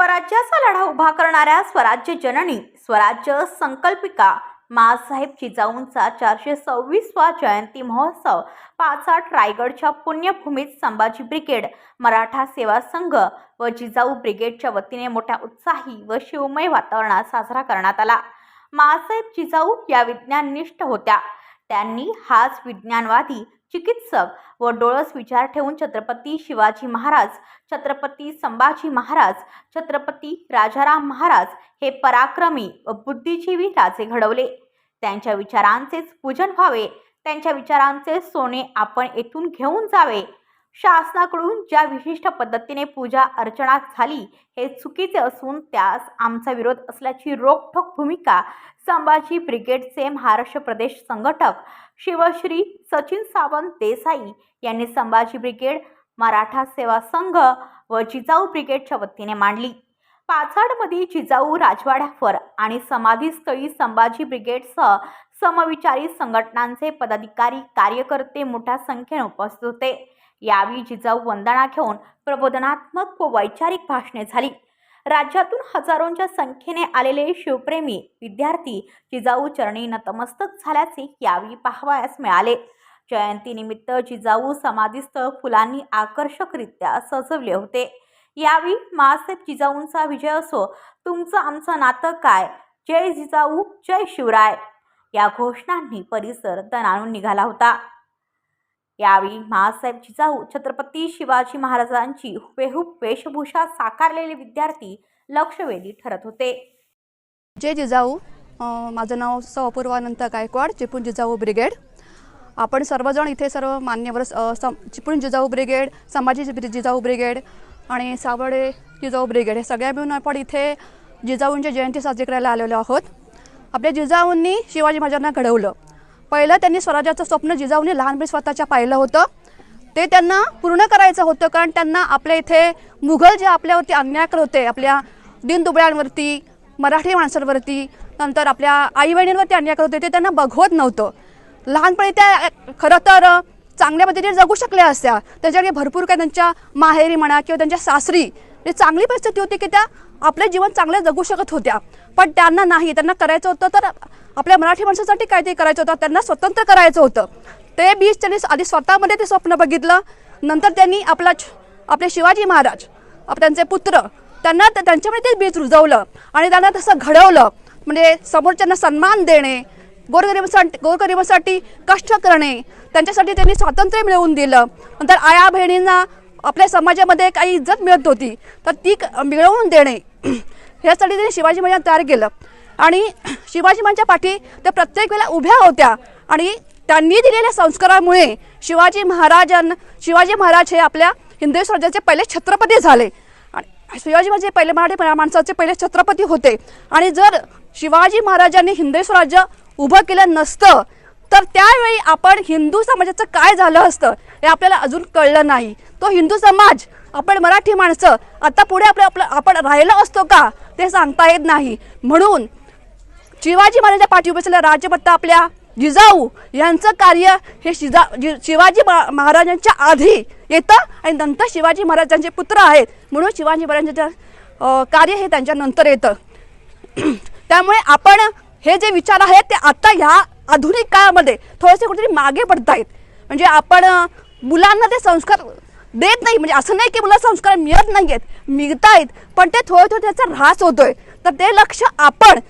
स्वराज्याचा लढा उभा करणाऱ्या स्वराज्य जननी स्वराज्य संकल्पिका मासाहेब जिजाऊंचा चारशे सव्वीसवा जयंती महोत्सव पाचाट रायगडच्या पुण्यभूमीत संभाजी ब्रिगेड मराठा सेवा संघ व जिजाऊ ब्रिगेडच्या वतीने मोठ्या उत्साही व शिवमय वातावरणात साजरा करण्यात आला. मासाहेब जिजाऊ या विज्ञाननिष्ठ होत्या. त्यांनी हाच विज्ञानवादी चिकित्सक व डोळस विचार ठेवून छत्रपती शिवाजी महाराज छत्रपती संभाजी महाराज छत्रपती राजाराम महाराज हे पराक्रमी व बुद्धिजीवी राजे घडवले. त्यांच्या विचारांचेच पूजन व्हावे त्यांच्या विचारांचे सोने आपण येथून घेऊन जावे शासनाकडून ज्या विशिष्ट पद्धतीने पूजा अर्चना झाली हे चुकीचे असून त्यास आमचा विरोध असल्याची रोखठोक भूमिका संभाजी ब्रिगेडचे महाराष्ट्र प्रदेश संघटक शिवश्री सचिन सावंत देसाई यांनी संभाजी ब्रिगेड मराठा सेवा संघ व जिजाऊ ब्रिगेडच्या वतीने मांडली. पाचाडमध्ये जिजाऊ राजवाड्यावर आणि समाधीस्थळी संभाजी ब्रिगेडसह समविचारी संघटनांचे पदाधिकारी कार्यकर्ते मोठ्या संख्येने उपस्थित होते. यावेळी जिजाऊ वंदना घेऊन प्रबोधनात्मक व वैचारिक भाषणे झाली. राज्यातून हजारोंच्या संख्येने आलेले शिवप्रेमी विद्यार्थी जिजाऊ चरणी नतमस्तक झाल्याचे यावेळी पाहावयास मिळाले. जयंतीनिमित्त जिजाऊ समाधीस्थळ फुलांनी आकर्षकरित्या सजवले होते. यावेळी मासाहेब जिजाऊंचा विजय असो तुमचं आमचं नातं काय? जय जिजाऊ जय शिवराय. या घोषणांनी परिसर दणाणून निघाला होता. यावेळी महासाहेब जिजाऊ छत्रपती शिवाजी महाराजांची हुबेहूब वेशभूषा साकारलेले विद्यार्थी लक्षवेधी ठरत होते. जय जिजाऊ. माझं नाव स अपूर्वानंत गायकवाड चिपून जिजाऊ ब्रिगेड. आपण सर्वजण इथे सर्व मान्यवर सम चिपळूण जिजाऊ ब्रिगेड संभाजी जिजाऊ ब्रिगेड आणि सावडे जिजाऊ ब्रिगेड हे सगळ्या मिळून आपण इथे जिजाऊंची जयंती साजरी करायला आलेलो आहोत. आपल्या जिजाऊंनी शिवाजी महाराजांना घडवलं. पहिलं त्यांनी स्वराज्याचं स्वप्न जिजाऊने लहानपणी स्वतःच्या पाहिलं होतं. ते त्यांना पूर्ण करायचं होतं कारण त्यांना आपल्या इथे मुघल जे आपल्यावरती अन्याय करत होते आपल्या दिनदुबळ्यांवरती मराठी माणसांवरती नंतर आपल्या आई बहिणींवरती अन्याय करत होते ते त्यांना बघवत नव्हतं. लहानपणी त्या खरं तर चांगल्या पद्धतीने जगू शकल्या असत्या. त्याच्याकडे भरपूर काय त्यांच्या माहेरी म्हणा किंवा त्यांच्या सासरी चांगली परिस्थिती होती की त्या आपले जीवन चांगले जगू शकत होत्या. पण त्यांना नाही त्यांना करायचं होतं तर आपल्या मराठी माणसासाठी काहीतरी करायचं होतं त्यांना स्वतंत्र करायचं होतं. ते बीज त्यांनी आधी स्वतःमध्ये ते स्वप्न बघितलं नंतर त्यांनी आपला छ- आपले शिवाजी महाराज आप त्यांचे पुत्र त्यांना त्यांच्यामध्ये ते बीज रुजवलं आणि त्यांना तसं घडवलं. म्हणजे समोरच्यांना सन्मान देणे गोरगरिबांसाठी गोरगरिबांसाठी कष्ट करणे त्यांच्यासाठी त्यांनी स्वातंत्र्य मिळवून दिलं. नंतर आया बहिणींना आपल्या समाजामध्ये काही इज्जत मिळत होती तर ती क- मिळवून देणे. ह्यासाठी त्यांनी शिवाजी महाराज तयार केलं. आणि शिवाजी महाराजांच्या पाठी त्या प्रत्येक वेळेला उभ्या होत्या आणि त्यांनी दिलेल्या संस्कारामुळे शिवाजी महाराजांना शिवाजी महाराज हे आपल्या हिंदवी स्वराज्याचे पहिले छत्रपती झाले. आणि शिवाजी महाराज हे पहिले मराठी माणसाचे पहिले छत्रपती होते. आणि जर शिवाजी महाराजांनी हिंदवी स्वराज्य उभं केलं नसतं तर त्यावेळी आपण हिंदू समाजाचं काय झालं असतं हे आपल्याला अजून कळलं नाही. तो हिंदू समाज आपण मराठी माणसं आता पुढे आपलं आपलं आपण राहिलो असतो का ते सांगता येत नाही. म्हणून शिवाजी महाराजांच्या पाठी बसलेला राजपत्ता आपल्या जिजाऊ यांचं कार्य हे शिजा जि- शिवाजी महा- महाराजांच्या आधी येतं आणि नंतर शिवाजी महाराजांचे पुत्र आहेत. म्हणून शिवाजी महाराजांचं कार्य हे त्यांच्या नंतर येतं. त्यामुळे आपण हे जे विचार आहेत ते आता ह्या आधुनिक काळामध्ये थोडेसे कुठेतरी मागे पडत आहेत म्हणजे आपण मुलांना ते संस्कार देत नाही. म्हणजे असं नाही की मुलं संस्कार मिळत नाही आहेत मिळत आहेत पण ते थोडे थोडे त्याचा ऱ्हास होतोय. तर ते लक्ष आपण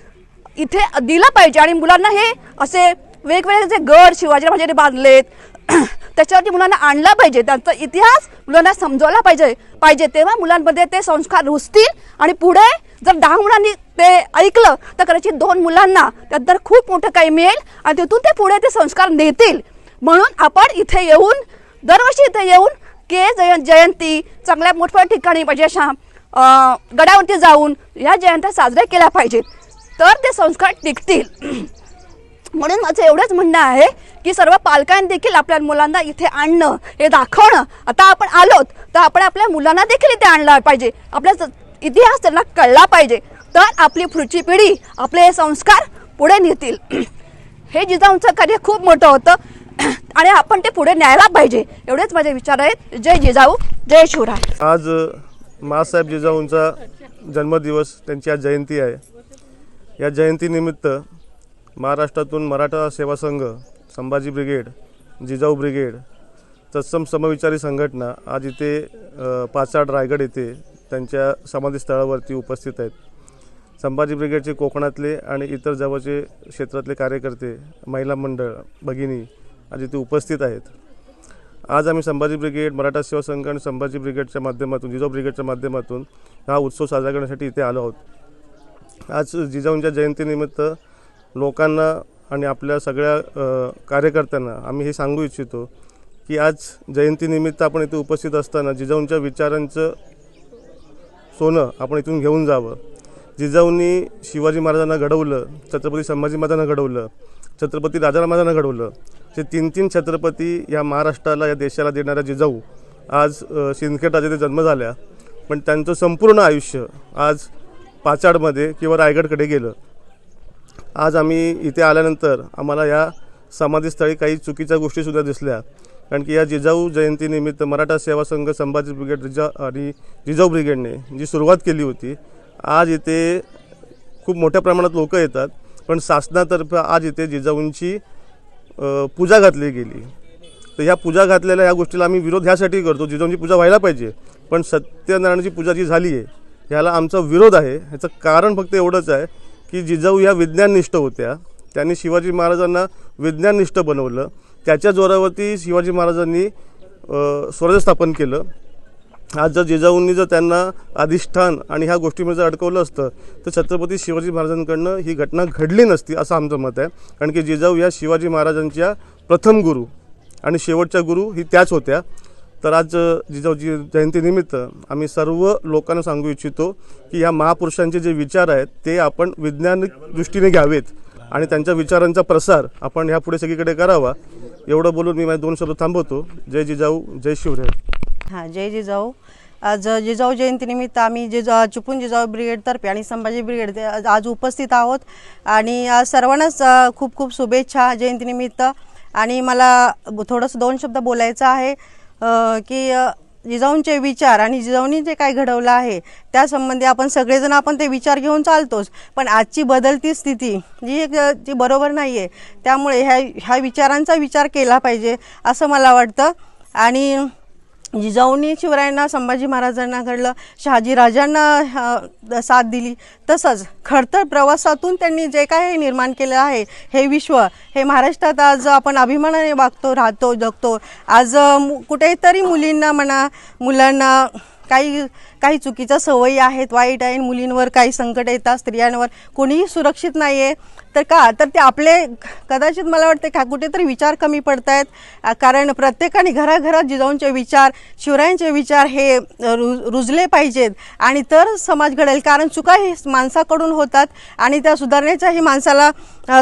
इथे दिलं पाहिजे. आणि मुलांना हे असे वेगवेगळे जे गड शिवाजी म्हणजे बांधलेत त्याच्यावरती मुलांना आणला पाहिजे. त्यांचा इतिहास मुलांना समजवला पाहिजे पाहिजे. तेव्हा मुलांमध्ये ते संस्कार रुजतील आणि पुढे जर दहा मुलांनी ते ऐकलं तर कदाचित दोन मुलांना त्यात तर खूप मोठं काही मिळेल आणि तिथून ते पुढे ते संस्कार नेतील म्हणून आपण इथे येऊन दरवर्षी इथे येऊन के जय जयंती चांगल्या मोठमोठ्या ठिकाणी म्हणजे अशा गडावरती जाऊन या जयंत्या साजऱ्या केल्या पाहिजेत. तर ते संस्कार टिकतील. म्हणून माझं एवढंच म्हणणं आहे की सर्व पालकांनी देखील आपल्या मुलांना इथे आणणं हे दाखवणं. आता आपण आलोत तर आपण आपल्या मुलांना देखील इथे आणलं पाहिजे. आपल्या इतिहास त्यांना कळला पाहिजे. तर आपली पुढची पिढी आपले हे संस्कार पुढे नेतील. हे जिजाऊंचं कार्य खूप मोठं होतं. आणि आपण ते पुढे न्यायला पाहिजे. एवढेच माझे विचार आहेत. जय जिजाऊ जय शिवराय. आज माँसाहेब जिजाऊंचा जन्मदिवस त्यांची आज जयंती आहे. या जयंतीनिमित्त महाराष्ट्रातून मराठा सेवा संघ संभाजी ब्रिगेड जिजाऊ ब्रिगेड तत्सम समविचारी संघटना आज इथे पाचाड रायगड येथे त्यांच्या समाधीस्थळावरती उपस्थित आहेत. संभाजी ब्रिगेडचे कोकणातले आणि इतर जवळचे क्षेत्रातले कार्यकर्ते महिला मंडळ भगिनी आज इथे उपस्थित आहेत. आज आम्ही संभाजी ब्रिगेड मराठा सेवा संघ आणि संभाजी ब्रिगेडच्या माध्यमातून जिजाऊ ब्रिगेडच्या माध्यमातून हा उत्सव साजरा करण्यासाठी इथे आलो आहोत. आज जिजाऊंच्या जयंतीनिमित्त लोकांना आणि आपल्या सगळ्या कार्यकर्त्यांना आम्ही हे सांगू इच्छितो की आज जयंतीनिमित्त आपण इथे उपस्थित असताना जिजाऊंच्या विचारांचं सोनं आपण इथून घेऊन जावं. जिजाऊंनी शिवाजी महाराजांना घडवलं छत्रपती संभाजी महाराजांना घडवलं छत्रपती राजाराम महाराजांना घडवलं. ते तीन तीन छत्रपती या महाराष्ट्राला या देशाला देणाऱ्या जिजाऊ आज सिंदखेड राजाचे जन्म झाल्या पण त्यांचं संपूर्ण आयुष्य आज पाचाडमध्ये किंवा रायगडकडे गेलं. आज आम्ही इथे आल्यानंतर आम्हाला या समाधीस्थळी काही चुकीच्या गोष्टीसुद्धा दिसल्या. कारण की या जिजाऊ जयंतीनिमित्त मराठा सेवा संघ संभाजी ब्रिगेड जिजा आणि जिजाऊ ब्रिगेडने जी सुरुवात केली होती आज इथे खूप मोठ्या प्रमाणात लोक येतात. पण शासनातर्फे आज इथे जिजाऊंची पूजा घातली गेली. तर ह्या पूजा घातलेल्या या गोष्टीला आम्ही विरोध ह्यासाठी करतो. जिजाऊंची पूजा व्हायला पाहिजे. पण सत्यनारायणाची पूजा जी झाली आहे ह्याला आमचा विरोध आहे. ह्याचं कारण फक्त एवढंच आहे की जिजाऊ ह्या विज्ञाननिष्ठ होत्या. त्यांनी शिवाजी महाराजांना विज्ञाननिष्ठ बनवलं. त्याच्या जोरावरती शिवाजी महाराजांनी स्वराज्य स्थापन केलं. आज जर जिजाऊंनी जर त्यांना अधिष्ठान आणि ह्या गोष्टीमध्ये जर अडकवलं असतं तर छत्रपती शिवाजी महाराजांकडनं ही घटना घडली नसती असं आमचं मत आहे. कारण की जिजाऊ या शिवाजी महाराजांच्या प्रथम गुरु आणि शेवटच्या गुरु ही त्याच होत्या. तर आज जिजाऊजी जयंतीनिमित्त आम्ही सर्व लोकांना सांगू इच्छितो की या महापुरुषांचे जे विचार आहेत ते आपण वैज्ञानिक दृष्टीने घ्यावेत आणि त्यांच्या विचारांचा प्रसार आपण ह्यापुढे सगळीकडे करावा. एवढं बोलून मी माझे दोन शब्द थांबवतो. जय जिजाऊ जय शिवराय. हां जय जिजाऊ. आज जिजाऊ जयंतीनिमित्त आम्ही जिजा चिपळूण जिजाऊ ब्रिगेडतर्फे आणि संभाजी ब्रिगेड ते आज उपस्थित आहोत. आणि सर्वांनाच खूप खूप शुभेच्छा जयंतीनिमित्त. आणि मला थोडंसं दोन शब्द बोलायचं आहे. की जिजाऊंचे विचार आणि जिजाऊंनी जे काय घडवलं आहे त्यासंबंधी आपण सगळेजण आपण ते विचार घेऊन चालतोच. पण आजची बदलती स्थिती जी एक जी बरोबर नाही आहे त्यामुळे ह्या ह्या विचारांचा विचार केला पाहिजे असं मला वाटतं. आणि जिजाऊंनी शिवरायांना संभाजी महाराजांना घडलं शहाजी राजांना साथ दिली. तसंच खडतर प्रवासातून त्यांनी जे काय निर्माण केलं आहे हे विश्व हे महाराष्ट्रात आज आपण अभिमानाने वागतो राहतो जगतो. आज कुठेतरी मुलींना म्हणा मुलांना काही काही चुकीच्या सवयी आहेत वाईट आहे मुलींवर काही संकट येतात स्त्रियांवर कोणीही सुरक्षित नाही आहे तर का? तर ते आपले कदाचित मला वाटते का कुठेतरी विचार कमी पडत आहेत कारण प्रत्येकाने घराघरात जिजाऊंचे विचार शिवरायांचे विचार हे रु रुजले पाहिजेत. आणि तर समाज घडेल कारण चुका ही माणसाकडून होतात आणि त्या सुधारण्याच्याही माणसाला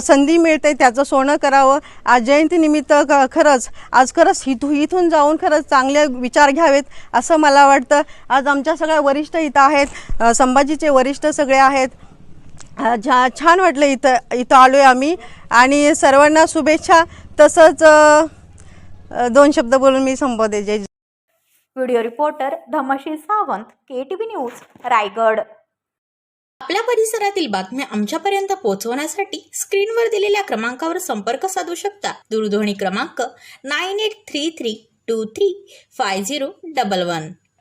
संधी मिळते त्याचं सोनं करावं. आज जयंतीनिमित्त खरंच आज खरंच इथू इथून जाऊन खरंच चांगले विचार घ्यावेत असं मला वाटतं. आज आमच्या सगळ्या वरिष्ठ इथं आहेत. संभाजीचे वरिष्ठ सगळे आहेत. छा छान वाटलं इथं इथं आलो आहे आम्ही. आणि सर्वांना शुभेच्छा. तसंच दोन शब्द बोलून मी संपवते जय video reporter Dhamshi Sawant K T V news Raigad. आपल्या परिसरातील बातम्या आमच्यापर्यंत पोहोचवण्यासाठी स्क्रीनवर दिलेल्या क्रमांकावर संपर्क साधू शकता. दूरध्वनी क्रमांक nine eight three three two three five zero double one.